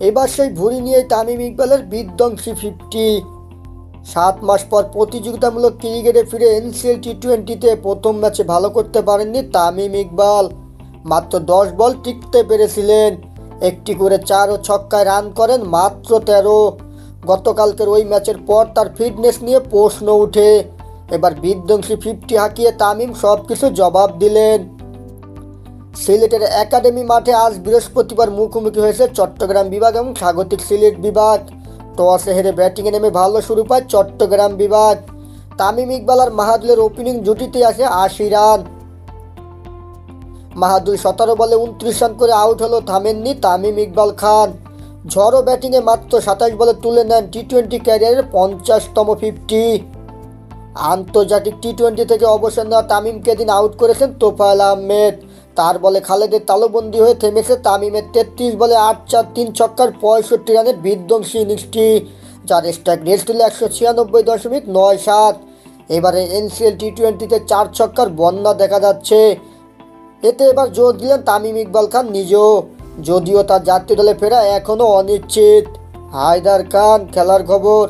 এবার সেই ভুড়ি নিয়ে তামিম ইকবালের বিধ্বংসী ফিফটি। সাত মাস পর প্রতিযোগিতামূলক ক্রিকেটে ফিরে এনসিএল টি টোয়েন্টিতে প্রথম ম্যাচে ভালো করতে পারেননি তামিম ইকবাল। মাত্র দশ বল টিকতে পেরেছিলেন। একটি করে চার ও ছক্কায় রান করেন মাত্র তেরো। গতকালকের ওই ম্যাচের পর তার ফিটনেস নিয়ে প্রশ্ন উঠে। এবার বিধ্বংসী ফিফটি হাঁকিয়ে তামিম সব কিছু জবাব দিলেন। সিলেটের একাডেমি মাঠে আজ বৃহস্পতিবার মুখোমুখি হয়েছে চট্টগ্রাম বিভাগ এবং স্বাগতিক সিলেট বিভাগ। টসে হেরে ব্যাটিংয়ে নেমে ভালো শুরু পায় চট্টগ্রাম বিভাগ। তামিম ইকবাল আর মাহাদুলের ওপেনিং জুটিতে আসে আশি রান। মাহাদুল সতেরো বলে উনত্রিশ রান করে আউট হলো, থামেননি তামিম ইকবাল খান। ঝড়ো ব্যাটিংয়ে মাত্র সাতাশ বলে তুলে নেন টি টোয়েন্টি ক্যারিয়ারের পঞ্চাশতম ফিফটি আন্তর্জাতিক টি টোয়েন্টি থেকে অবসর নেওয়া তামিমকে দিন আউট করেছেন তোফায়েল আহমেদ। তার বলে খালেদের তালুবন্দি হয়ে থেমেছে তামিমের তেত্রিশ বলে আট চার তিন ছক্কার পঁয়ষট্টি রানের বিধ্বংসী ইনিংসটি যার স্ট্রাইক রেট ছিল একশো ছিয়ানব্বই দশমিক নয় সাত। এবারে এনসিএল টি টোয়েন্টিতে চার ছক্কার বন্যা দেখা যাচ্ছে। এতে এবার জোর দিলেন তামিম ইকবাল খান নিজেও। যদিও তার জাতীয় দলে ফেরা এখনও অনিশ্চিত। হায়দার খান, খেলার খবর।